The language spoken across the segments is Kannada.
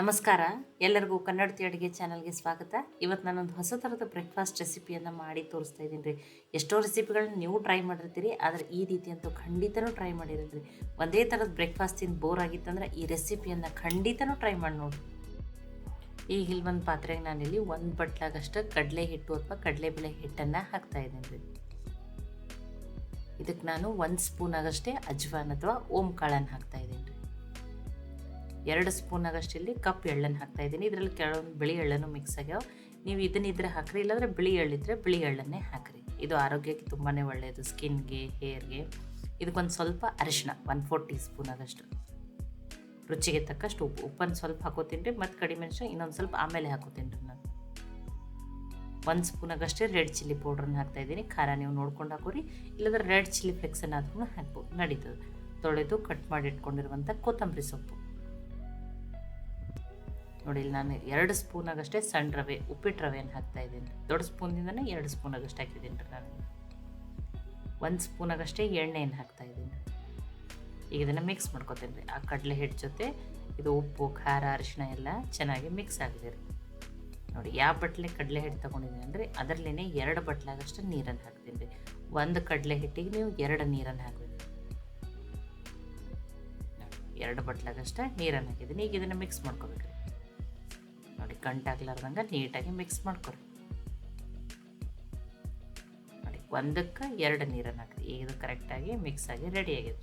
ನಮಸ್ಕಾರ. ಎಲ್ಲರಿಗೂ ಕನ್ನಡತಿ ಅಡುಗೆ ಚಾನಲ್ಗೆ ಸ್ವಾಗತ. ಇವತ್ತು ನಾನೊಂದು ಹೊಸ ಥರದ ಬ್ರೇಕ್ಫಾಸ್ಟ್ ರೆಸಿಪಿಯನ್ನು ಮಾಡಿ ತೋರಿಸ್ತಾ ಇದ್ದೀನಿ. ರೀ ಎಷ್ಟೋ ರೆಸಿಪಿಗಳನ್ನ ನೀವು ಟ್ರೈ ಮಾಡಿರ್ತೀರಿ, ಆದರೆ ಈ ರೀತಿ ಅಂತೂ ಖಂಡಿತನೂ ಟ್ರೈ ಮಾಡಿರೋದ್ರಿ ಒಂದೇ ಥರದ ಬ್ರೇಕ್ಫಾಸ್ಟ್ ತಿಂದು ಬೋರ್ ಆಗಿತ್ತಂದ್ರೆ ಈ ರೆಸಿಪಿಯನ್ನು ಖಂಡಿತನೂ ಟ್ರೈ ಮಾಡಿ ನೋಡಿ ಈಗ ಇಲ್ಲಿ ಒಂದು ಪಾತ್ರೆಗೆ ನಾನಿಲ್ಲಿ ಒಂದು ಬಟ್ಲಾಗಷ್ಟು ಕಡಲೆ ಹಿಟ್ಟು ಅಥವಾ ಕಡಲೆಬೇಳೆ ಹಿಟ್ಟನ್ನು ಹಾಕ್ತಾ ಇದ್ದೀನಿ ರೀ ಇದಕ್ಕೆ ನಾನು ಒಂದು ಸ್ಪೂನ್ ಆಗಷ್ಟೇ ಅಜ್ವಾನ್ ಅಥವಾ ಓಂ ಕಾಳನ್ನು ಹಾಕ್ತಾ ಇದ್ದೀನಿ. ಎರಡು ಸ್ಪೂನ್ ಆಗಷ್ಟು ಇಲ್ಲಿ ಕಪ್ ಎಳ್ಳನ್ನು ಹಾಕ್ತಾ ಇದ್ದೀನಿ. ಇದರಲ್ಲಿ ಕೆಲವೊಂದು ಬಿಳಿ ಎಳ್ಳನ್ನು ಮಿಕ್ಸ್ ಆಗ್ಯಾವ. ನೀವು ಇದನ್ನ ಇದ್ರೆ ಹಾಕ್ರಿ, ಇಲ್ಲಾಂದರೆ ಬಿಳಿ ಎಳ್ಳಿದ್ರೆ ಬಿಳಿ ಎಳ್ಳನ್ನೇ ಹಾಕ್ರಿ. ಇದು ಆರೋಗ್ಯಕ್ಕೆ ತುಂಬಾ ಒಳ್ಳೆಯದು ಸ್ಕಿನ್ಗೆ, ಹೇರ್ಗೆ. ಇದಕ್ಕೊಂದು ಸ್ವಲ್ಪ ಅರಿಶಿನ ಒನ್ ಫೋರ್ ಟೀ ಸ್ಪೂನ್ ಆಗಷ್ಟು ರುಚಿಗೆ ತಕ್ಕಷ್ಟು ಉಪ್ಪು. ಉಪ್ಪನ್ನು ಸ್ವಲ್ಪ ಹಾಕೋತೀನಿ ರೀ, ಮತ್ತು ಕಡಿಮೆ ಇನ್ನೊಂದು ಸ್ವಲ್ಪ ಆಮೇಲೆ ಹಾಕೋತೀನಿ ನಾನು. ಒಂದು ಸ್ಪೂನ್ ಆಗಷ್ಟೇ ರೆಡ್ ಚಿಲ್ಲಿ ಪೌಡ್ರನ್ನ ಹಾಕ್ತಾ ಇದ್ದೀನಿ. ಖಾರ ನೀವು ನೋಡ್ಕೊಂಡು ಹಾಕೋರಿ. ಇಲ್ಲಾಂದ್ರೆ ರೆಡ್ ಚಿಲ್ಲಿ ಫ್ಲೆಕ್ಸನ್ನು ಆದ್ರೂ ಹಾಕ್ಬೋದು. ನಡೀತದೆ. ತೊಳೆದು ಕಟ್ ಮಾಡಿ ಇಟ್ಕೊಂಡಿರುವಂಥ ಕೊತ್ತಂಬರಿ ಸೊಪ್ಪು. ನೋಡಿ ಇಲ್ಲಿ ನಾನು ಎರಡು ಸ್ಪೂನ್ ಆಗಷ್ಟೇ ಸಣ್ಣ ರವೆ ಉಪ್ಪಿಟ್ಟು ರವೆಯನ್ನು ಹಾಕ್ತಾ ಇದ್ದೀನಿ. ದೊಡ್ಡ ಸ್ಪೂನಿಂದನೇ ಎರಡು ಸ್ಪೂನ್ ಆಗಷ್ಟು ಹಾಕಿದ್ದೀನಿ ರೀ ನಾನು. ಒಂದು ಸ್ಪೂನ್ ಆಗಷ್ಟೇ ಎಣ್ಣೆಯನ್ನು ಹಾಕ್ತಾ ಇದ್ದೀನಿ. ಈಗ ಇದನ್ನು ಮಿಕ್ಸ್ ಮಾಡ್ಕೊತೀನಿ ರೀ. ಆ ಕಡಲೆ ಹಿಟ್ಟು ಜೊತೆ ಇದು ಉಪ್ಪು, ಖಾರ, ಅರಿಶಿಣ ಎಲ್ಲ ಚೆನ್ನಾಗಿ ಮಿಕ್ಸ್ ಆಗಿದೆ ರೀ. ನೋಡಿ, ಯಾವ ಬಟ್ಲೆ ಕಡಲೆ ಹಿಟ್ಟು ತೊಗೊಂಡಿದ್ದೀನಿ ಅಂದರೆ ಅದರಲ್ಲೇ ಎರಡು ಬಟ್ಲಾಗಷ್ಟು ನೀರನ್ನು ಹಾಕ್ತೀನಿ ರೀ. ಒಂದು ಕಡಲೆ ಹಿಟ್ಟಿಗೆ ನೀವು ಎರಡು ನೀರನ್ನು ಹಾಕಬೇಕು. ಎರಡು ಬಟ್ಲಾಗಷ್ಟು ನೀರನ್ನು ಹಾಕಿದ್ದೀನಿ. ಈಗ ಇದನ್ನು ಮಿಕ್ಸ್ ಮಾಡ್ಕೋಬೇಕು ಗಂಟಾಗ್ಲಾರ್ದಂಗೆ ನೀಟಾಗಿ ಮಿಕ್ಸ್ ಮಾಡ್ಕೊರಿ. ನೋಡಿ, ಒಂದಕ್ಕೆ ಎರಡು ನೀರನ್ನು ಹಾಕ್ರಿ. ಈಗ ಇದು ಕರೆಕ್ಟಾಗಿ ಮಿಕ್ಸ್ ಆಗಿ ರೆಡಿ ಆಗಿದೆ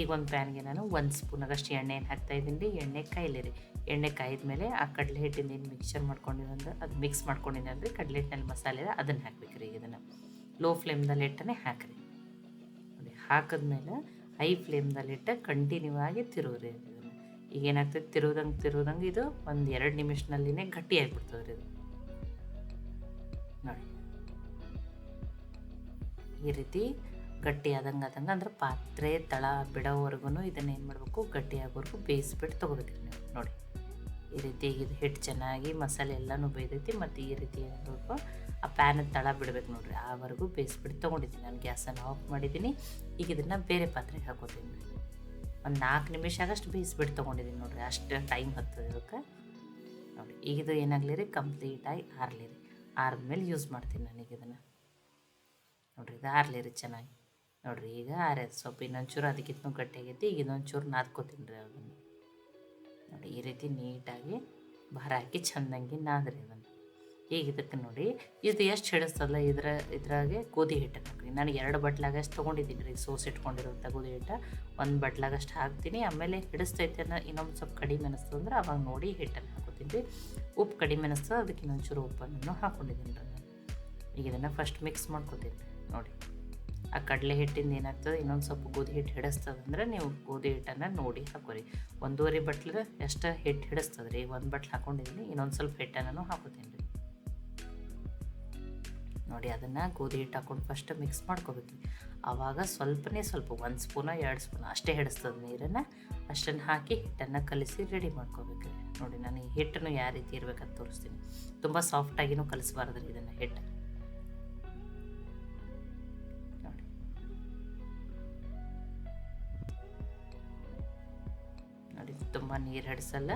ಈಗ ಒಂದು ಪ್ಯಾನ್ಗೆ ನಾನು ಒಂದು ಸ್ಪೂನಾಗಷ್ಟು ಎಣ್ಣೆಯನ್ನು ಹಾಕ್ತಾ ಇದ್ದೀನಿ. ರೀ, ಎಣ್ಣೆ ಕಾಯಿಲಿ ರೀ. ಎಣ್ಣೆ ಕಾಯಿದ ಮೇಲೆ ಆ ಕಡಲೆ ಹಿಟ್ಟಿಂದ ಏನು ಮಿಕ್ಸರ್ ಮಾಡ್ಕೊಂಡಿರೋದು ಅದು ಮಿಕ್ಸ್ ಮಾಡ್ಕೊಂಡಿದ್ದೀನಿ ಅಂದರೆ ಕಡಲೆ ಹಿಟ್ಟಿನಲ್ಲಿ ಮಸಾಲೆ ಅದನ್ನು ಹಾಕ್ಬೇಕು ರೀ ಇದನ್ನು. ಲೋ ಫ್ಲೇಮ್ದಲ್ಲಿ ಇಟ್ಟನೆ ಹಾಕ್ರಿ. ನೋಡಿ, ಹಾಕಿದ್ಮೇಲೆ ಹೈ ಫ್ಲೇಮ್ದಲ್ಲಿ ಇಟ್ಟು ಕಂಟಿನ್ಯೂ ಆಗಿ ತಿರುವ್ರಿ. ಈಗ ಏನಾಗ್ತದೆ? ತಿರುವುದಂಗೆ ತಿರುವುದಂಗೆ ಇದು ಒಂದು ಎರಡು ನಿಮಿಷನಲ್ಲಿನೇ ಗಟ್ಟಿ ಆಗಿಬಿಡ್ತದೆ ರೀ ಇದು. ನೋಡಿ. ಈ ರೀತಿ ಗಟ್ಟಿ ಆದಂಗೆ ಆದಂಗೆ ಅಂದ್ರೆ ಪಾತ್ರೆ, ತಳ ಬಿಡೋವರೆಗೂ ಇದನ್ನು ಏನು ಮಾಡಬೇಕು? ಗಟ್ಟಿ ಆಗೋವರೆಗೂ ಬೇಯಿಸ್ಬಿಟ್ಟು ತೊಗೋಬೇಕ್ರಿ ನೀವು. ನೋಡಿ. ಈ ರೀತಿ ಇದು ಹಿಟ್ಟು ಚೆನ್ನಾಗಿ ಮಸಾಲೆ ಎಲ್ಲನೂ ಬೇಯ್ದೈತಿ ಮತ್ತು ಈ ರೀತಿ ಏನಾಗಬೇಕು? ಆ ಪ್ಯಾನ್ ತಳ ಬಿಡ್ಬೇಕು ನೋಡ್ರಿ. ಆವರೆಗೂ ಬೇಯಿಸ್ಬಿಟ್ಟು ತೊಗೊಂಡಿದ್ದೀನಿ. ನಾನು ಗ್ಯಾಸನ್ನು ಆಫ್ ಮಾಡಿದ್ದೀನಿ. ಈಗ ಇದನ್ನು ಬೇರೆ ಪಾತ್ರೆಗೆ ಹಾಕೋತೀನಿ. ಒಂದು ನಾಲ್ಕು ನಿಮಿಷ ಆಗಷ್ಟು ಬೇಯಿಸ್ಬಿಟ್ಟು ತೊಗೊಂಡಿದ್ದೀನಿ ನೋಡಿರಿ, ಅಷ್ಟು ಟೈಮ್ ಹತ್ತದ ಇದಕ್ಕೆ. ನೋಡಿ ಈಗ ಇದು ಏನಾಗಲಿ ರೀ ಕಂಪ್ಲೀಟಾಗಿ ಆರಲಿ ರೀ. ಆರಿದ್ಮೇಲೆ ಯೂಸ್ ಮಾಡ್ತೀನಿ ನನಗೆ ಇದನ್ನು. ನೋಡಿರಿ, ಇದು ಆರಲಿ ರೀ ಚೆನ್ನಾಗಿ. ನೋಡಿರಿ, ಈಗ ಆರ್ಯದ ಸೊಪ್ಪು ಇನ್ನೊಂಚೂರು ಅದಕ್ಕಿಂತ ಗಟ್ಟಿಯಾಗೈತಿ, ಈಗ ಇನ್ನೊಂಚೂರು ನಾದ್ಕೋತೀನಿ ರೀ ಅದನ್ನು. ನೋಡಿ, ಈ ರೀತಿ ನೀಟಾಗಿ ಭಾರ ಹಾಕಿ ಚೆಂದಂಗೆ ನಾದ್ರಿ ಅದನ್ನು ಈಗ ಇದಕ್ಕೆ ನೋಡಿ, ಇದು ಎಷ್ಟು ಹಿಡಿಸ್ತದಲ್ಲ ಇದ್ರ, ಇದ್ರಾಗೆ ಗೋಧಿ ಹಿಟ್ಟನ್ನು ಹಾಕ್ರಿ. ನಾನು ಎರಡು ಬಟ್ಲಾಗಷ್ಟು ತೊಗೊಂಡಿದ್ದೀನಿ ರೀ, ಸೋಸ್ ಇಟ್ಕೊಂಡಿರೋಂಥ ಗೋಧಿ ಹಿಟ್ಟು. ಒಂದು ಬಟ್ಲಾಗಷ್ಟು ಹಾಕ್ತೀನಿ, ಆಮೇಲೆ ಹಿಡಿಸ್ತೈತೆ ಅನ್ನೋ ಇನ್ನೊಂದು ಸ್ವಲ್ಪ ಕಡಿಮೆ ಅನಿಸ್ತದೆ ಅಂದ್ರೆ ಅವಾಗ ನೋಡಿ ಹಿಟ್ಟನ್ನು ಹಾಕೋತೀನಿ ರೀ. ಉಪ್ಪು ಕಡಿಮೆ ಅನಿಸ್ತದೆ, ಅದಕ್ಕೆ ಇನ್ನೊಂಚೂರು ಉಪ್ಪನ್ನು ಹಾಕ್ಕೊಂಡಿದ್ದೀನಿ ರೀ ನಾನು. ಈಗ ಇದನ್ನು ಫಸ್ಟ್ ಮಿಕ್ಸ್ ಮಾಡ್ಕೊತೀನಿ ನೋಡಿ. ಆ ಕಡಲೆ ಹಿಟ್ಟಿಂದ ಏನಾಗ್ತದೆ, ಇನ್ನೊಂದು ಸ್ವಲ್ಪ ಗೋಧಿ ಹಿಟ್ಟು ಹಿಡಿಸ್ತದಂದ್ರೆ ನೀವು ಗೋಧಿ ಹಿಟ್ಟನ್ನು ನೋಡಿ ಹಾಕೋರಿ. ಒಂದೂವರೆ ಬಟ್ಲು ಎಷ್ಟು ಹಿಟ್ಟು ಹಿಡಿಸ್ತದೆ ರೀ ಒಂದು ಬಟ್ಲು ಹಾಕೊಂಡಿದ್ದೀನಿ, ಇನ್ನೊಂದು ಸ್ವಲ್ಪ ಹಿಟ್ಟನ್ನು ಹಾಕೋತೀನಿ ರೀ. ನೋಡಿ, ಅದನ್ನು ಗೋಧಿ ಹಿಟ್ಟು ಹಾಕೊಂಡು ಫಸ್ಟ್ ಮಿಕ್ಸ್ ಮಾಡ್ಕೋಬೇಕು. ಆವಾಗ ಸ್ವಲ್ಪನೇ ಸ್ವಲ್ಪ, ಒಂದು ಸ್ಪೂನ, ಎರಡು ಸ್ಪೂನ್, ಅಷ್ಟೇ ಹಿಡಿಸ್ತದೆ ನೀರನ್ನು ಅಷ್ಟನ್ನು ಹಾಕಿ ಹಿಟ್ಟನ್ನು ಕಲಿಸಿ ರೆಡಿ ಮಾಡ್ಕೋಬೇಕು. ನೋಡಿ, ನಾನು ಈ ಹಿಟ್ಟನ್ನು ಯಾವ ರೀತಿ ಇರಬೇಕಂತ ತೋರಿಸ್ತೀನಿ. ತುಂಬ ಸಾಫ್ಟಾಗಿನೂ ಕಲಿಸಬಾರ್ದು ಇದನ್ನು ಹಿಟ್ಟು. ನೋಡಿ. ನೋಡಿ, ತುಂಬ ನೀರು ಹಿಡಿಸಲ್ಲ.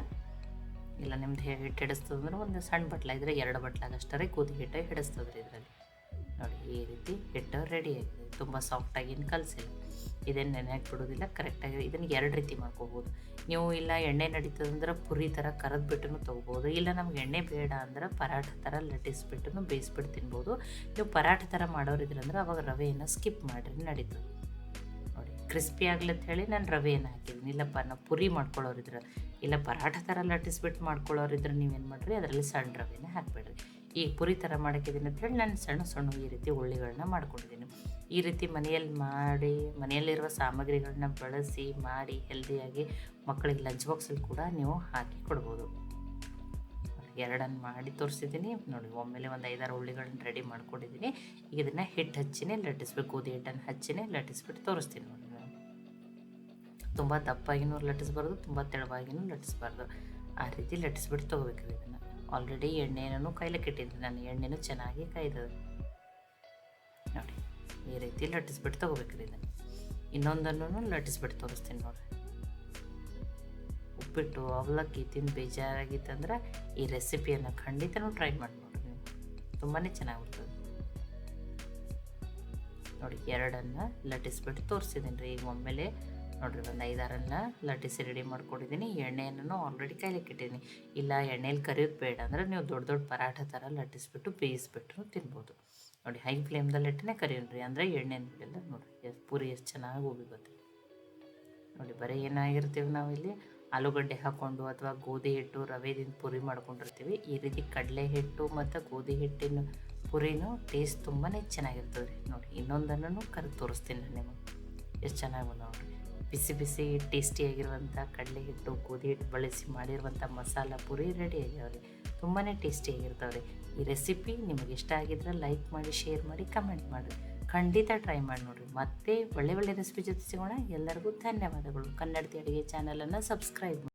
ಇಲ್ಲ, ನಿಮ್ದು ಹಿಟ್ಟು ಹಿಡಿಸ್ತದಂದ್ರೆ ಒಂದು ಸಣ್ಣ ಬಟ್ಲ ಇದ್ರೆ ಎರಡು ಬಟ್ಲಾಗಷ್ಟರೇ ಕೂದಿ ಹಿಟ್ಟು ಹಿಡಿಸ್ತದ್ರಿ ಇದರಲ್ಲಿ. ನೋಡಿ, ಈ ರೀತಿ ಹಿಟ್ಟು ರೆಡಿ ಆಗಿದೆ ತುಂಬ ಸಾಫ್ಟಾಗಿ ಏನು ಕಲಸಿಲ್ಲ. ಇದನ್ನು ನೆನೆ ಹಾಕ್ಬಿಡೋದಿಲ್ಲ ಕರೆಕ್ಟಾಗಿ ಇದನ್ನು ಎರಡು ರೀತಿ ಮಾಡ್ಕೋಬೋದು. ನೀವು ಇಲ್ಲ ಎಣ್ಣೆ ನಡೀತದಂದ್ರೆ ಪುರಿ ಥರ ಕರೆದ್ಬಿಟ್ಟು ತೊಗೋಬೋದು. ಇಲ್ಲ ನಮ್ಗೆ ಎಣ್ಣೆ ಬೇಡ ಅಂದ್ರೆ ಪರಾಠ ಥರ ಲಟ್ಟಿಸ್ಬಿಟ್ಟು ಬೇಯಿಸ್ಬಿಟ್ಟು ತಿನ್ಬೋದು. ನೀವು ಪರಾಠ ಥರ ಮಾಡೋರಿದ್ರಂದ್ರೆ ಅವಾಗ ರವೆಯನ್ನು ಸ್ಕಿಪ್ ಮಾಡಿರಿ, ನಡೀತದೆ. ನೋಡಿ ಕ್ರಿಸ್ಪಿ ಅಂತ ಹೇಳಿ ನಾನು ರವೆಯನ್ನು ಹಾಕಿದ್ದೀನಿ. ಇಲ್ಲಪ್ಪ, ನಾವು ಪುರಿ ಮಾಡ್ಕೊಳ್ಳೋರಿದ್ರೆ ಇಲ್ಲ ಪರಾಠ ಥರ ಲಟ್ಟಿಸ್ಬಿಟ್ಟು ಮಾಡ್ಕೊಳ್ಳೋರಿದ್ರೆ ನೀವೇನು ಮಾಡಿರಿ? ಅದರಲ್ಲಿ ಸಣ್ಣ ರವೆನೇ ಹಾಕ್ಬೇಡ್ರಿ. ಈಗ ಪುರಿ ಥರ ಮಾಡೋಕ್ಕಿದ್ದೀನಿ ಅಂತ ಹೇಳಿ ನಾನು ಸಣ್ಣ ಸಣ್ಣ ಈ ರೀತಿ ಉಳ್ಳಿಗಳನ್ನ ಮಾಡ್ಕೊಂಡಿದ್ದೀನಿ. ಈ ರೀತಿ ಮನೆಯಲ್ಲಿ ಮಾಡಿ, ಮನೆಯಲ್ಲಿರುವ ಸಾಮಗ್ರಿಗಳನ್ನ ಬಳಸಿ, ಮಾಡಿ ಹೆಲ್ದಿಯಾಗಿ ಮಕ್ಕಳಿಗೆ ಲಂಚ್ ಬಾಕ್ಸಲ್ಲಿ ಕೂಡ ನೀವು ಹಾಕಿ ಕೊಡ್ಬೋದು. ಎರಡನ್ನು ಮಾಡಿ ತೋರಿಸಿದ್ದೀನಿ. ನೋಡಿ, ಒಮ್ಮೆಲೆ ಒಂದು ಐದಾರು ಉಳ್ಳಿಗಳನ್ನ ರೆಡಿ ಮಾಡ್ಕೊಂಡಿದ್ದೀನಿ. ಈಗ ಇದನ್ನು ಹಿಟ್ಟು ಹಚ್ಚಿನೇ ಲಟ್ಟಿಸ್ಬೇಕು ಗೋಧಿ ಹಿಟ್ಟನ್ನು ಹಚ್ಚಿನೇ ಲಟ್ಟಿಸ್ಬಿಟ್ಟು ತೋರಿಸ್ತೀನಿ ನೋಡಿ ನಾನು. ತುಂಬ ದಪ್ಪಾಗಿನೂ ಲಟ್ಟಿಸ್ಬಾರ್ದು, ತುಂಬ ತೆಳುವಾಗಿನೂ ಲಟ್ಟಿಸ್ಬಾರ್ದು. ಆ ರೀತಿ ಲಟ್ಟಿಸ್ಬಿಟ್ಟು ತೊಗೋಬೇಕು ಇದನ್ನು. ಆಲ್ರೆಡಿ ಎಣ್ಣೆನೂ ಕಾಯ್ಲಿಕ್ಕೆ ಇಟ್ಟಿದ್ದೆ ನಾನು ಎಣ್ಣೆನೂ ಚೆನ್ನಾಗಿ ಕಾಯ್ದದ ನೋಡಿ, ಈ ರೀತಿ ಲಟ್ಟಿಸ್ಬಿಟ್ಟು ತೊಗೋಬೇಕ್ರಿ ಇದನ್ನು. ಇನ್ನೊಂದನ್ನು ಲಟ್ಟಿಸ್ಬಿಟ್ಟು ತೋರಿಸ್ತೀನಿ ನೋಡಿ ಉಪ್ಪಿಟ್ಟು, ಅವಲಕ್ಕಿ ತಿಂದು ಬೇಜಾರಾಗಿತ್ತಂದ್ರೆ ಈ ರೆಸಿಪಿಯನ್ನು ಖಂಡಿತನೂ ಟ್ರೈ ಮಾಡಿ ನೋಡಿ ನೀವು. ತುಂಬಾ ಚೆನ್ನಾಗಿರ್ತದೆ. ನೋಡಿ, ಎರಡನ್ನು ಲಟ್ಟಿಸ್ಬಿಟ್ಟು ತೋರಿಸಿದ್ದೀನಿ ರೀ. ಈಗ ಒಮ್ಮೆಲೆ ನೋಡಿರಿ ಒಂದು ಐದಾರನ್ನ ಲಟ್ಟಿಸಿ ರೆಡಿ ಮಾಡ್ಕೊಂಡಿದ್ದೀನಿ. ಎಣ್ಣೆಯನ್ನು ಆಲ್ರೆಡಿ ಕೈಲಿಕ್ಕೆ ಇಟ್ಟಿದ್ದೀನಿ ಇಲ್ಲ, ಎಣ್ಣೆಲಿ ಕರಿಯೋದು ಬೇಡ ಅಂದರೆ ನೀವು ದೊಡ್ಡ ದೊಡ್ಡ ಪರಾಠ ಥರ ಲಟ್ಟಿಸ್ಬಿಟ್ಟು ಬೇಯಿಸ್ಬಿಟ್ರು ತಿನ್ಬೋದು. ನೋಡಿ ಹೈ ಫ್ಲೇಮ್ದಲ್ಲಿ ಇಟ್ಟನೆ ಕರಿಯೋಣ್ರಿ. ಅಂದರೆ ಎಣ್ಣೆ ಎಲ್ಲ ನೋಡಿರಿ, ಎಷ್ಟು ಪೂರಿ ಎಷ್ಟು ಚೆನ್ನಾಗಿ ಹೋಗಿ ಗೊತ್ತಿಲ್ಲ ನೋಡಿ, ಬರೀ ಏನಾಗಿರ್ತೀವಿ ನಾವಿಲ್ಲಿ ಆಲೂಗಡ್ಡೆ ಹಾಕ್ಕೊಂಡು ಅಥವಾ ಗೋಧಿ ಹಿಟ್ಟು, ರವೆದಿಂದ ಪೂರಿ ಮಾಡ್ಕೊಂಡಿರ್ತೀವಿ. ಈ ರೀತಿ ಕಡಲೆ ಹಿಟ್ಟು ಮತ್ತು ಗೋಧಿ ಹಿಟ್ಟಿನ ಪುರಿನೂ ಟೇಸ್ಟ್ ತುಂಬಾ ಚೆನ್ನಾಗಿರ್ತದೆ ರೀ ನೋಡಿ, ಇನ್ನೊಂದನ್ನು ಕರೆದು ತೋರಿಸ್ತೀನಿ ನಿಮಗೆ. ಎಷ್ಟು ಚೆನ್ನಾಗಿ ಬಂದ ಬಿಸಿ ಬಿಸಿ ಟೇಸ್ಟಿಯಾಗಿರುವಂಥ ಕಡಲೆ ಹಿಟ್ಟು, ಗೋಧಿ ಹಿಟ್ಟು ಬಳಸಿ ಮಾಡಿರುವಂಥ ಮಸಾಲ ಪುರಿ ರೆಡಿ ಆಗ್ಯಾವ್ರಿ ತುಂಬಾ ಟೇಸ್ಟಿಯಾಗಿರ್ತಾವೆ ರೀ ಈ ರೆಸಿಪಿ ನಿಮಗೆ ಇಷ್ಟ ಆಗಿದ್ರೆ ಲೈಕ್ ಮಾಡಿ ಶೇರ್ ಮಾಡಿ ಕಮೆಂಟ್ ಮಾಡಿರಿ ಖಂಡಿತ ಟ್ರೈ ಮಾಡಿ ನೋಡಿರಿ. ಮತ್ತೆ ಒಳ್ಳೆ ಒಳ್ಳೆ ರೆಸಿಪಿ ಜೊತೆ ಸಿಗೋಣ. ಎಲ್ಲರಿಗೂ ಧನ್ಯವಾದಗಳು. ಕನ್ನಡತಿ ಅಡುಗೆ ಚಾನಲನ್ನು ಸಬ್ಸ್ಕ್ರೈಬ್ ಮಾಡಿ.